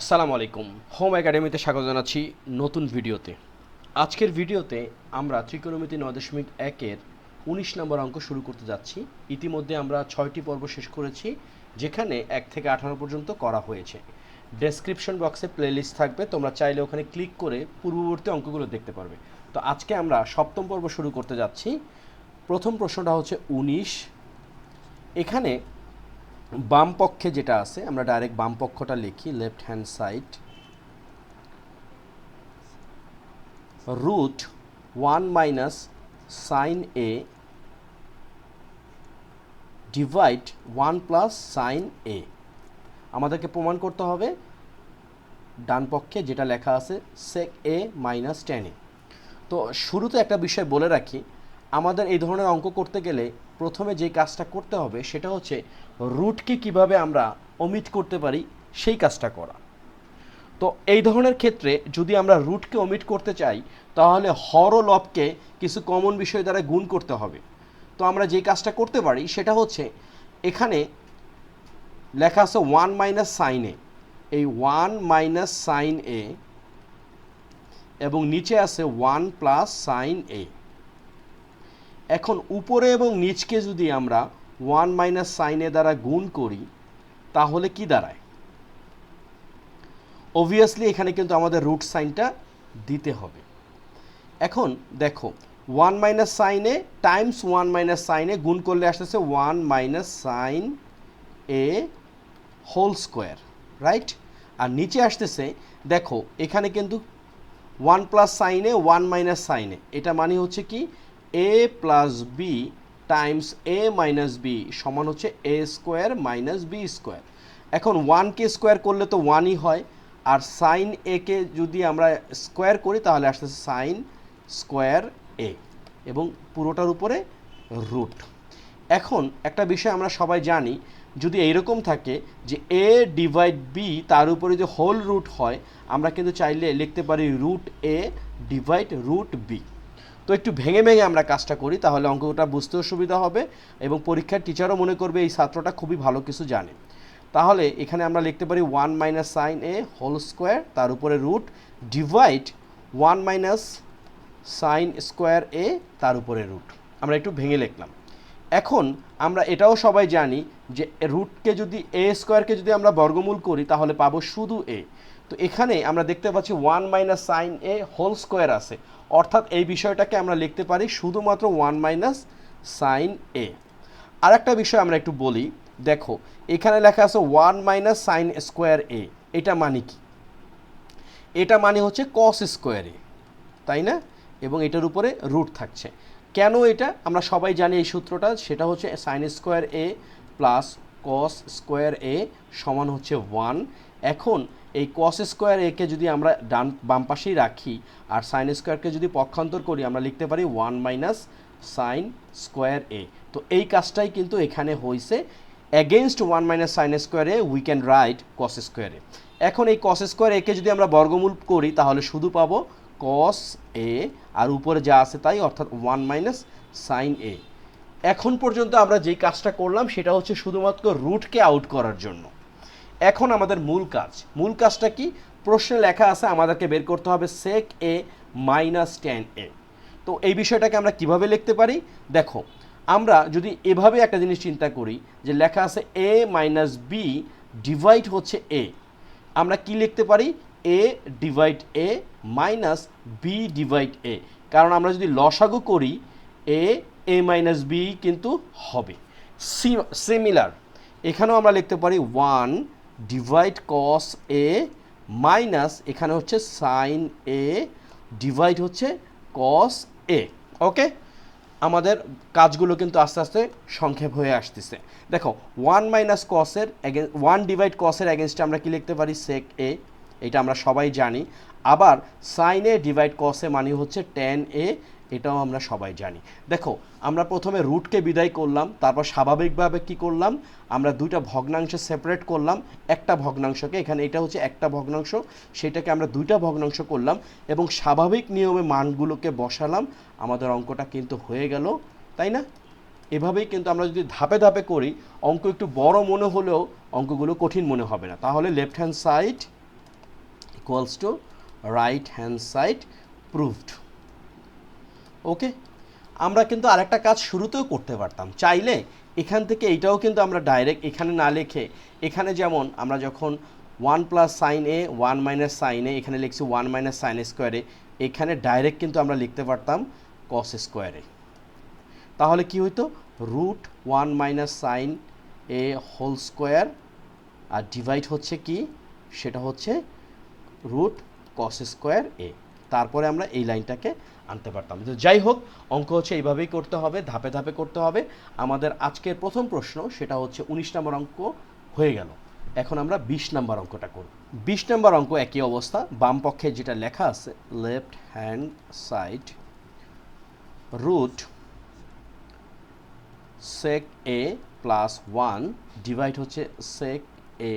আসসালামু আলাইকুম। হোম একাডেমিতে স্বাগত জানাচ্ছি নতুন ভিডিওতে। আজকের ভিডিওতে আমরা ত্রিকোণমিতি নয় দশমিক একের উনিশ নম্বর অঙ্ক শুরু করতে যাচ্ছি। ইতিমধ্যে আমরা ছয়টি পর্ব শেষ করেছি, যেখানে এক থেকে আঠারো পর্যন্ত করা হয়েছে। ডেসক্রিপশন বক্সে প্লেলিস্ট থাকবে, তোমরা চাইলে ওখানে ক্লিক করে পূর্ববর্তী অঙ্কগুলো দেখতে পারবে। তো আজকে আমরা সপ্তম পর্ব শুরু করতে যাচ্ছি। প্রথম প্রশ্নটা হচ্ছে উনিশ। এখানে বাম পক্ষে যেটা আছে, আমরা ডাইরেক্ট বাম পক্ষটা লিখি left hand side root one minus sine A divide one plus sine A আমাদেরকে প্রমাণ করতে হবে, ডান পক্ষে যেটা লেখা আছে সেক এ মাইনাস টেন এ তো শুরুতে একটা বিষয় বলে রাখি, আমাদের এই ধরনের অঙ্ক করতে গেলে প্রথমে যে কাজটা করতে হবে, সেটা হচ্ছে রুটকে কীভাবে আমরা অমিট করতে পারি, সেই কাজটা করা। তো এই ধরনের ক্ষেত্রে যদি আমরা রুটকে অমিট করতে চাই, তাহলে হর ও লবকে কিছু কমন বিষয় দ্বারা গুণ করতে হবে। তো আমরা যে কাজটা করতে পারি, সেটা হচ্ছে এখানে লেখা আছে ওয়ান মাইনাস সাইন এ এই ওয়ান মাইনাস সাইন এ এবং নিচে আছে ওয়ান প্লাস সাইন এ এখন উপরে এবং নিচকে যদি আমরা ওয়ান মাইনাস সাইনে দ্বারা গুণ করি, তাহলে কি দাঁড়ায়? অবভিয়াসলি এখানে কিন্তু আমাদের রুট সাইনটা দিতে হবে। এখন দেখো, ওয়ান মাইনাস সাইনে টাইমস ওয়ান মাইনাস সাইনে গুণ করলে আসতেছে one minus sine A whole square right আর নিচে আসতেছে, দেখো, এখানে কিন্তু ওয়ান প্লাস সাইনে, ওয়ান মাইনাস সাইনে, এটা মানে হচ্ছে কি? A plus B times A minus B সমান হচ্ছে A square minus B square এখন ওয়ানকে স্কোয়ার করলে তো ওয়ানই হয়, আর সাইন একে যদি আমরা স্কোয়ার করি, তাহলে আসতেছে সাইন স্কোয়ার এ এবং পুরোটার উপরে রুট এখন একটা বিষয় আমরা সবাই জানি, যদি এইরকম থাকে যে এ ডিভাইড বি তার উপরে যে হোল রুট হয়, আমরা কিন্তু চাইলে লিখতে পারি root A divide root B তো একটু ভেঙে ভেঙে আমরা কাজটা করি, তাহলে অঙ্কটা বুঝতেও সুবিধা হবে এবং পরীক্ষার টিচারও মনে করবে এই ছাত্রটা খুবই ভালো কিছু জানে। তাহলে এখানে আমরা লিখতে পারি one minus sine A whole square তার উপরে root divide one minus sine square A তার উপরে রুট আমরা একটু ভেঙে লিখলাম। এখন আমরা এটাও সবাই জানি যে রুটকে যদি এ স্কোয়ারকে যদি আমরা বর্গমূল করি, তাহলে পাবো শুধু এ তো এখানে আমরা দেখতে পাচ্ছি one minus sine A whole square আছে। অর্থাৎ এই বিষয়টাকে আমরা লিখতে পারি শুধুমাত্র ওয়ান মাইনাস সাইন এ। আর একটা বিষয় আমরা একটু বলি, দেখো, এখানে লেখা আছে one minus sine square A, এটা মানে কি? এটা মানে হচ্ছে কস স্কোয়ার এ, তাই না? এবং এটার উপরে রুট থাকছে। কেন এটা? আমরা সবাই জানি এই সূত্রটা, সেটা হচ্ছে sine square A plus cos square A সমান হচ্ছে ওয়ান। এখন এই কস স্কোয়ার একে যদি আমরা ডান, বাম পাশেই রাখি আর সাইন স্কোয়ারকে যদি পক্ষান্তর করি, আমরা লিখতে পারি one minus sine square A তো এই কাজটাই কিন্তু এখানে হয়েছে অ্যাগেনস্ট ওয়ান মাইনাস সাইন স্কোয়ারে উই ক্যান রাইট কস স্কোয়ারে এখন এই কস স্কোয়ার একে যদি আমরা বর্গমূল করি, তাহলে শুধু পাবো কস এ আর উপরে যা আছে তাই, অর্থাৎ ওয়ান মাইনাস সাইন এ এখন পর্যন্ত আমরা যেই কাজটা করলাম, সেটা হচ্ছে শুধুমাত্র রুটকে আউট করার জন্য। এখন আমাদের মূল কাজ। মূল কাজটা কি? প্রশ্নে লেখা আছে, আমাদেরকে বের করতে হবে সেক এ মাইনাস টেন এ তো এই বিষয়টাকে আমরা কীভাবে লিখতে পারি? দেখো, আমরা যদি এভাবে একটা জিনিস চিন্তা করি যে লেখা আছে এ মাইনাস বি ডিভাইড হচ্ছে এ আমরা কি লিখতে পারি? A divide A minus B divide A কারণ আমরা যদি লসাগু করি এ এ মাইনাস বি কিন্তু হবে। সিমিলার এখানেও আমরা লিখতে পারি one divide cos A minus এখানে হচ্ছে সাইন এ ডিভাইড হচ্ছে কস এ ওকে আমাদের কাজগুলো কিন্তু আস্তে আস্তে সংক্ষেপ হয়ে আসতেছে। দেখো ওয়ান মাইনাস কসের ওয়ান ডিভাইড কসের অ্যাগেনস্টে আমরা কি লিখতে পারি? সেক এ এটা আমরা সবাই জানি। আবার সাইন এ ডিভাইড কসে মানে হচ্ছে টেন এ এটাও আমরা সবাই জানি। দেখো, আমরা প্রথমে রুটকে বিদায় করলাম, তারপর স্বাভাবিকভাবে কি করলাম? আমরা দুইটা ভগ্নাংশে সেপারেট করলাম, একটা ভগ্নাংশকে, এখানে এটা হচ্ছে একটা ভগ্নাংশ, সেটাকে আমরা দুইটা ভগ্নাংশ করলাম এবং স্বাভাবিক নিয়মে মানগুলোকে বসালাম। আমাদের অঙ্কটা কিন্তু হয়ে গেল, তাই না? এভাবেই কিন্তু আমরা যদি ধাপে ধাপে করি, অঙ্ক একটু বড় মনে হলেও অঙ্কগুলো কঠিন মনে হবে না। তাহলে left hand side equals to right hand side proved okay আমরা কিন্তু আরেকটা কাজ শুরুতেও করতে পারতাম। চাইলে এখান থেকে এইটাও কিন্তু আমরা ডাইরেক্ট এখানে না লিখে, এখানে যেমন আমরা যখন one plus sine A one minus sine A এখানে লিখছি ওয়ান মাইনাস সাইন স্কোয়ারে এখানে ডাইরেক্ট কিন্তু আমরা লিখতে পারতাম কস স্কোয়ারে তাহলে কি হইতো? Root one minus sine A whole square R divide হচ্ছে কি? সেটা হচ্ছে রুট কস স্কোয়ার এ তারপরে আমরা এই লাইনটাকে আনতে পারতাম। তো যাই হোক, অঙ্ক হচ্ছে এইভাবেই করতে হবে, ধাপে ধাপে করতে হবে। আমাদের আজকের প্রথম প্রশ্ন, সেটা হচ্ছে উনিশ নম্বর অঙ্ক হয়ে গেল। এখন আমরা বিশ নম্বর অঙ্কটা করব। বিশ নম্বর অঙ্ক একই অবস্থা, বাম পক্ষে যেটা লেখা আছে left hand side root sec A plus one divide হচ্ছে সেক এ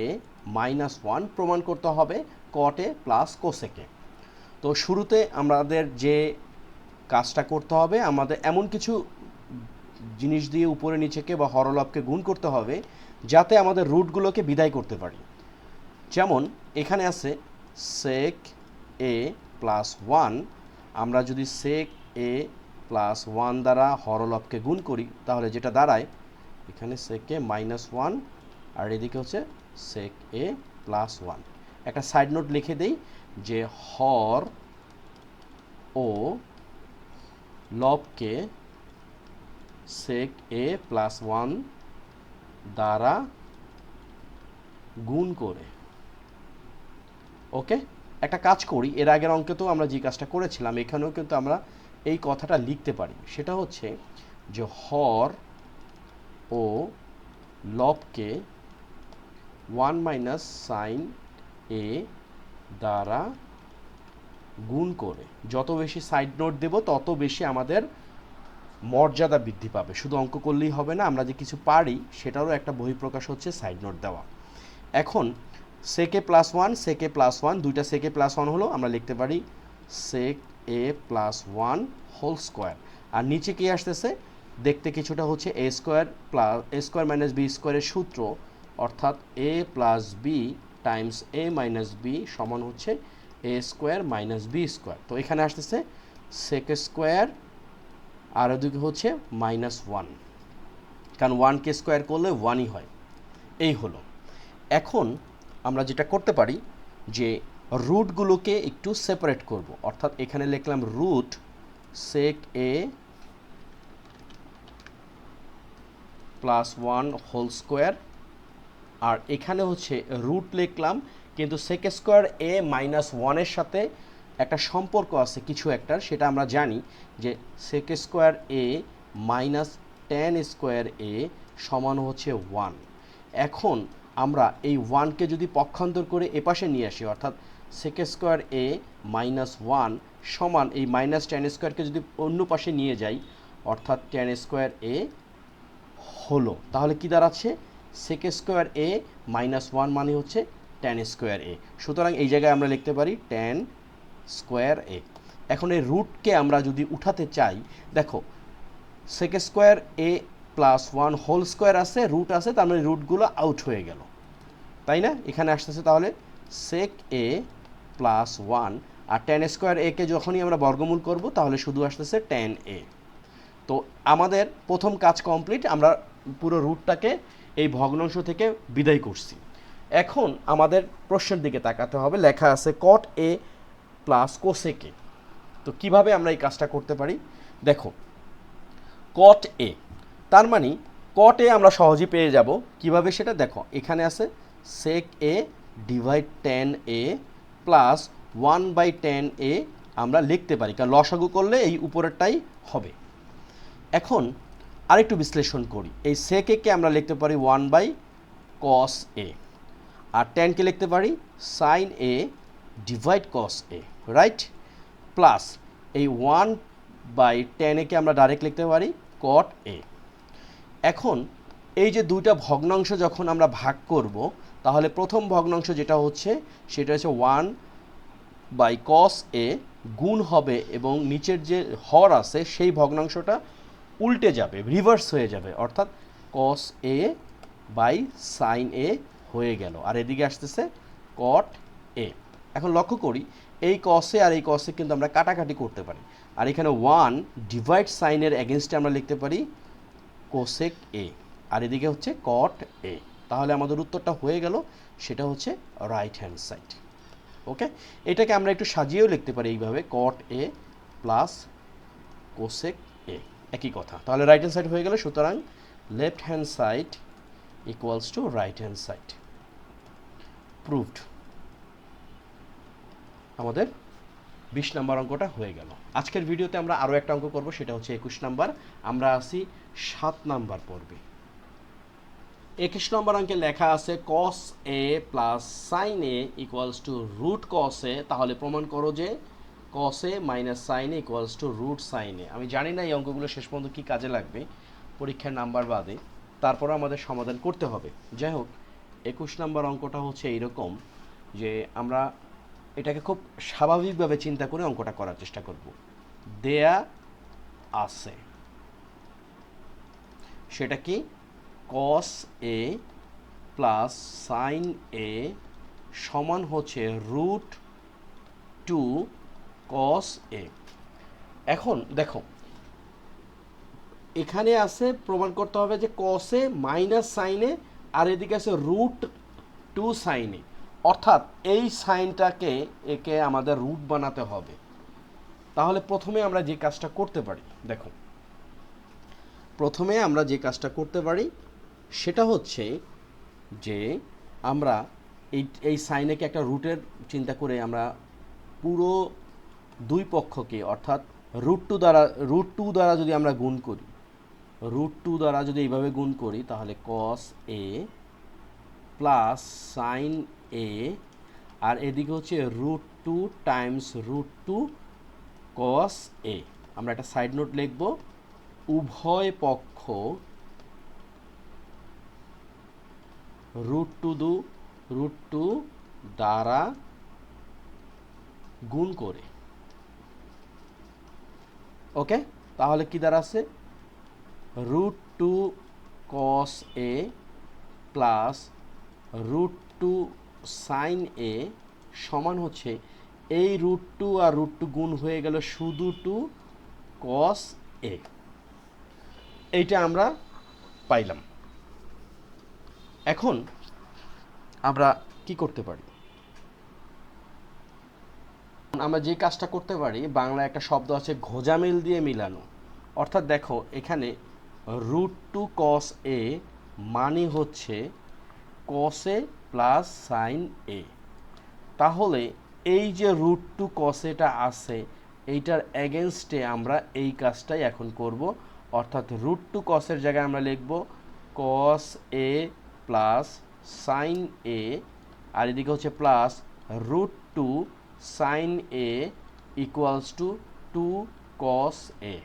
মাইনাস ওয়ান প্রমাণ করতে হবে কটে প্লাস কোসেকে তো শুরুতে আমাদের যে কাজটা করতে হবে, আমাদের এমন কিছু জিনিস দিয়ে উপরে নিচেকে বা হরলভকে গুণ করতে হবে, যাতে আমাদের রুটগুলোকে বিদায় করতে পারি। যেমন, এখানে আছে সেক এ প্লাস ওয়ান আমরা যদি সেক এ প্লাস ওয়ান দ্বারা হরলভকে গুণ করি, তাহলে যেটা দাঁড়ায়, এখানে সেক এ মাইনাস ওয়ান আর এদিকে হচ্ছে সেক এ প্লাস ওয়ান একটা সাইড নোট লিখে দেই, যে হর ও লবকে সেক এ প্লাস ওয়ান দ্বারা গুণ করে। ওকে? একটা কাজ করি, এর আগের অঙ্কে তো আমরা যে কাজটা করেছিলাম, এখানেও কিন্তু আমরা এই কথাটা লিখতে পারি। সেটা হচ্ছে যে হর ও লবকে ওয়ান মাইনাস সাইন এ দ্বারা গুণ করে। যত বেশি সাইড নোট দেব, তত বেশি আমাদের মর্যাদা বৃদ্ধি পাবে। শুধু অঙ্ক করলেই হবে না, আমরা যে কিছু পারি, সেটারও একটা বহিঃপ্রকাশ হচ্ছে সাইড নোট দেওয়া। এখন সেকে প্লাস ওয়ান সেকে প্লাস ওয়ান দুইটা সেকে প্লাস ওয়ান হলো, আমরা লিখতে পারি sec A plus one whole square আর নিচে কি আসতেছে? দেখতে কিছুটা হচ্ছে A square plus A square minus B স্কোয়ারের সূত্র, অর্থাৎ A plus B times A minus B সমান হচ্ছে A square minus B square তো এখানে আসতেছে সেক স্কোয়ার আর ওদিকে হচ্ছে মাইনাস ওয়ান কারণ ওয়ানকে স্কোয়ার করলে ওয়ানই হয়। এই হলো। এখন আমরা যেটা করতে পারি যে রুটগুলোকে একটু সেপারেট করব। অর্থাৎ এখানে লিখলাম root sec A plus one whole square আর এখানে হচ্ছে রুট লিখলাম কিন্তু সেক স্কোয়ার এ মাইনাস ওয়ানের সাথে একটা সম্পর্ক আছে কিছু একটার সেটা আমরা জানি যে sec square A minus tan square A সমান হচ্ছে ওয়ান এখন আমরা এই ওয়ানকে যদি পক্ষান্তর করে এপাশে নিয়ে আসি, অর্থাৎ sec square A minus one সমান এই মাইনাস টেন স্কোয়ারকে যদি অন্য পাশে নিয়ে যাই, অর্থাৎ টেন স্কোয়ার এ হলো, তাহলে কি দাঁড়াচ্ছে? Sec square A minus one মানে হচ্ছে টেন স্কোয়ার এ সুতরাং এই জায়গায় আমরা লিখতে পারি টেন স্কোয়ার এ এখন এই রুটকে আমরা যদি উঠাতে চাই, দেখো sec square A plus one whole square আছে রুট আছে, তার মানে রুটগুলো আউট হয়ে গেল। তাই না? এখানে আসতেছে তাহলে সেক এ প্লাস ওয়ান আর টেন স্কোয়ার একে যখনই আমরা বর্গমূল করব, তাহলে শুধু আসতেছে টেন এ তো আমাদের প্রথম কাজ কমপ্লিট আমরা পুরো রুটটাকে এই ভগ্নাংশ থেকে বিদায় করছি। এখন আমাদের প্রশ্নের দিকে তাকাতে হবে। লেখা আছে কট এ প্লাস কোসেকে তো কীভাবে আমরা এই কাজটা করতে পারি? দেখো কট এ তার মানে কট এ আমরা সহজেই পেয়ে যাব। কীভাবে সেটা? দেখো, এখানে আছে sec A divide tan A plus one by tan A আমরা লিখতে পারি। কারণ লসাগু করলে এই উপরেরটাই হবে। এখন আরেকটু বিশ্লেষণ করি। এই সেকে আমরা লিখতে পারি ওয়ান বাই কস এ আর টেনকে লিখতে পারি? Sine A divide cos A right plus এই ওয়ান বাই টেন একে আমরা ডাইরেক্ট লিখতে পারি? কট এ এখন এই যে দুইটা ভগ্নাংশ যখন আমরা ভাগ করব, তাহলে প্রথম ভগ্নাংশ যেটা হচ্ছে, সেটা হচ্ছে ওয়ান বাই কস এ গুণ হবে এবং নিচের যে হর আছে, সেই ভগ্নাংশটা উল্টে যাবে রিভার্স হয়ে যাবে, অর্থাৎ কস এ বাই সাইন এ হয়ে গেল। আর এদিকে আসতেছে কট এ এখন লক্ষ্য করি, এই কসে আর এই কসে কিন্তু আমরা কাটাকাটি করতে পারি। আর এখানে ওয়ান ডিভাইড সাইনের এগেনস্টে আমরা লিখতে পারি কোসেক এ আর এদিকে হচ্ছে কট এ তাহলে আমাদের উত্তরটা হয়ে গেল, সেটা হচ্ছে রাইট হ্যান্ড সাইড ওকে? এটাকে আমরা একটু সাজিয়েও লিখতে পারি এইভাবে কট এ প্লাস কোসেক এ একই কথা। তাহলে রাইট হ্যান্ড সাইড হয়ে গেল, সুতরাং left hand side equals to right hand side proved আমাদের বিশ নাম্বার অঙ্কটা হয়ে গেল। আজকের ভিডিওতে আমরা আরও একটা অঙ্ক করব, সেটা হচ্ছে একুশ নাম্বার। আমরা আসি সাত নাম্বার পর্বে। একুশ নম্বর অঙ্কে লেখা আছে cos A plus sine A equals to root cos A তাহলে প্রমাণ করো যে cos A minus sine A equals to root sine A আমি জানি না এই অঙ্কগুলো শেষ পর্যন্ত কী কাজে লাগবে, পরীক্ষার নাম্বার বাদে। তারপরে আমাদের সমাধান করতে হবে। যাই হোক একুশ নম্বর অঙ্কটা হচ্ছে এইরকম যে আমরা এটাকে খুব স্বাভাবিকভাবে চিন্তা করে অঙ্কটা করার চেষ্টা করব। দেয়া আছে। সেটা কি? কস এ প্লাস সাইন এ সমান হচ্ছে রুট টু কস এ এখন দেখো, এখানে আছে প্রমাণ করতে হবে যে কসে মাইনাস সাইনে আর এদিকে আছে রুট টু সাইনে অর্থাৎ এই সাইনটাকে একে আমাদের রুট বানাতে হবে। তাহলে প্রথমে আমরা যে কাজটা করতে পারি দেখো প্রথমে আমরা যে কাজটা করতে পারি, সেটা হচ্ছে যে আমরা এই এই সাইনেকে একটা রুটের চিন্তা করে আমরা পুরো দুই পক্ষকে, অর্থাৎ রুট টু দ্বারা রুট টু দ্বারা যদি আমরা গুণ করি রুট টু দ্বারা যদি এইভাবে গুণ করি, তাহলে কস এ প্লাস সাইন এ আর এদিকে হচ্ছে root two times root two cos A আমরা একটা সাইড নোট লিখব, উভয় পক্ষ রুট টু দু, রুট টু দ্বারা গুণ করে। ওকে? তাহলে কি দাঁড়াচ্ছে root two cos A plus root two sine A সমান হচ্ছে এই রুট টু আর রুট টু গুণ হয়ে গেল শুধু টু কস এ এইটা আমরা পাইলাম। এখন আমরা কি করতে পারি? আমরা যে কাজটা করতে পারি বাংলা একটা শব্দ আছে, ঘোজামিল দিয়ে মিলানো। অর্থাৎ দেখো, এখানে রুট টু কস এ মানে হচ্ছে কস এ প্লাস সাইন এ তাহলে এই যে রুট টু কস এটা আছে, এইটার এগেনস্টে আমরা এই কাজটাই এখন করব। অর্থাৎ রুট টু কসের জায়গায় আমরা লিখব কস এ প্লাস সাইন এ আর এদিকে হচ্ছে plus root two sine A equals to two cos A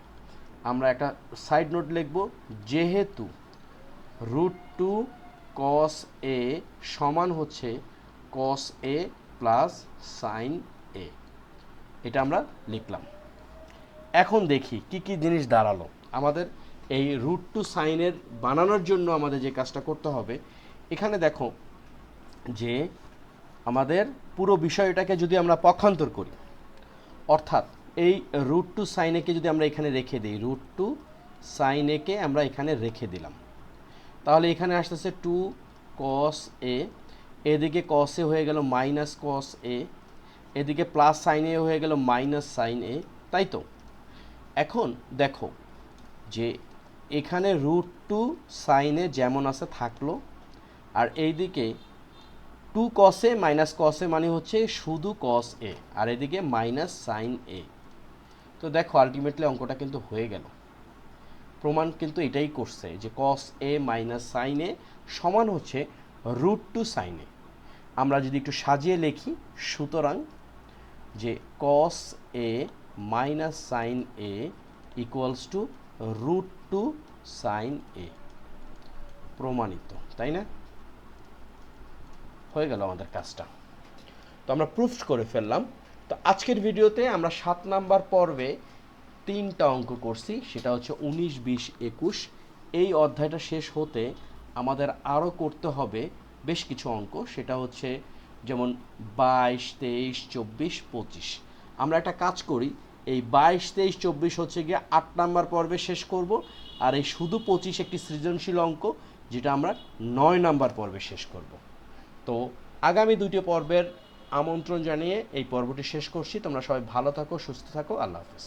আমরা একটা সাইড নোট লিখব, যেহেতু রুট টু কস এ সমান হচ্ছে কস এ প্লাস সাইন এ এটা আমরা লিখলাম। এখন দেখি কি কি জিনিস দাঁড়াল। আমাদের এই রুট টু সাইনের বানানোর জন্য আমাদের যে কাজটা করতে হবে, এখানে দেখো যে আমাদের পুরো বিষয়টাকে যদি আমরা পক্ষান্তর করি, অর্থাৎ এই রুট টু সাইন একে যদি আমরা এখানে রেখে দিই রুট টু সাইন একে আমরা এখানে রেখে দিলাম। তাহলে এখানে আসতেছে টু কস এ এদিকে কস এ হয়ে গেল মাইনাস কস এ এদিকে প্লাস সাইন এ হয়ে গেল মাইনাস সাইন এ তাই তো? এখন দেখো যে এখানে রুট টু সাইনে যেমন আছে থাকল, আর এইদিকে টু কসে মাইনাস কসে মানে হচ্ছে শুধু কস এ আর এদিকে মাইনাস সাইন এ তো দেখো আলটিমেটলি অঙ্কটা কিন্তু হয়ে গেল। প্রমাণ কিন্তু এটাই করছে যে cos A minus sine A সমান হচ্ছে রুট টু সাইন এ আমরা যদি একটু সাজিয়ে লিখি, সুতরাং যে cos A minus sine A equals to root two sine A প্রমাণিত, তাই না? হয়ে গেল আমাদের কাজটা। তো আমরা প্রুফ করে ফেললাম। তো আজকের ভিডিওতে আমরা সাত নাম্বার পর্বে তিনটা অঙ্ক করছি, সেটা হচ্ছে উনিশ, বিশ, একুশ। এই অধ্যায়টা শেষ হতে আমাদের আরও করতে হবে বেশ কিছু অঙ্ক, সেটা হচ্ছে যেমন বাইশ, তেইশ, চব্বিশ, পঁচিশ। আমরা একটা কাজ করি, এই বাইশ, তেইশ, চব্বিশ হচ্ছে গিয়ে আট নাম্বার পর্বে শেষ করব, আর এই শুধু পঁচিশ একটি সৃজনশীল অঙ্ক, যেটা আমরা নয় নাম্বার পর্বে শেষ করব। তো আগামী দুটি পর্বের আমন্ত্রণ জানিয়ে এই পর্বটি শেষ করছি। তোমরা সবাই ভালো থাকো সুস্থ থাকো। আল্লাহ হাফিজ।